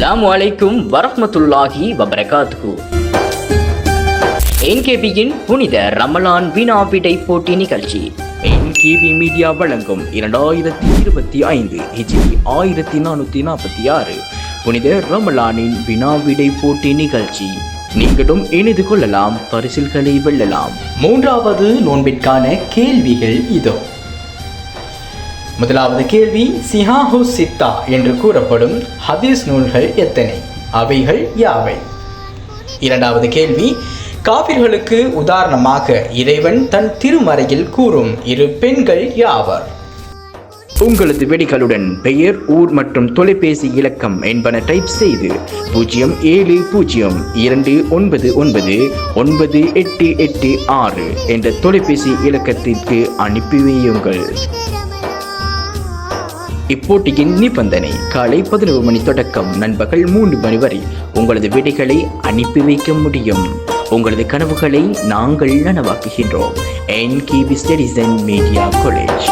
அஸ்லாம் அலைக்கும் வரமத்துல்லாஹி வபரகாத்து என்கேபியின் புனித ரமலான் வினா விடை போட்டி நிகழ்ச்சி. என்கேபி மீடியா வழங்கும் இரண்டாயிரத்தி இருபத்தி ஐந்து ஹிஜிபி ஆயிரத்தி நானூற்றி நாற்பத்தி ஆறு புனித ரமலானின் வினா விடை போட்டி நிகழ்ச்சி. நீங்களும் இணைந்து கொள்ளலாம் பரிசில்களை வெல்லலாம். மூன்றாவது நோன்பிற்கான கேள்விகள் இதோ. முதலாவது கேள்வி சிஹாஹு சித்தா? என்று கூறப்படும் ஹதீஸ் நூல்கள் எத்தனை? அவைகள் யாவை? இரண்டாவது கேள்வி காபிர்களுக்கு உதாரணமாக இறைவன் தன் திருமறையில் கூறும் இரு பெண்கள் யாவர்? உங்களது வெடிகளுடன் பெயர் ஊர் மற்றும் தொலைபேசி இலக்கம் என்பன டைப் செய்து பூஜ்ஜியம் ஏழு பூஜ்ஜியம் இரண்டு ஒன்பது ஒன்பது ஒன்பது எட்டு எட்டு ஆறு என்ற தொலைபேசி இலக்கத்திற்கு அனுப்பி வையுங்கள். இப்போட்டியின் நிபந்தனை காலை பதினோரு மணி தொடக்கம். நண்பகல் மூன்று மணி வரை உங்களது விடைகளை அனுப்பி வைக்க முடியும். உங்களது கனவுகளை நாங்கள் நனவாக்குகின்றோம். என் கிபி ஸ்டடிஸ் அண்ட் மீடியா காலேஜ்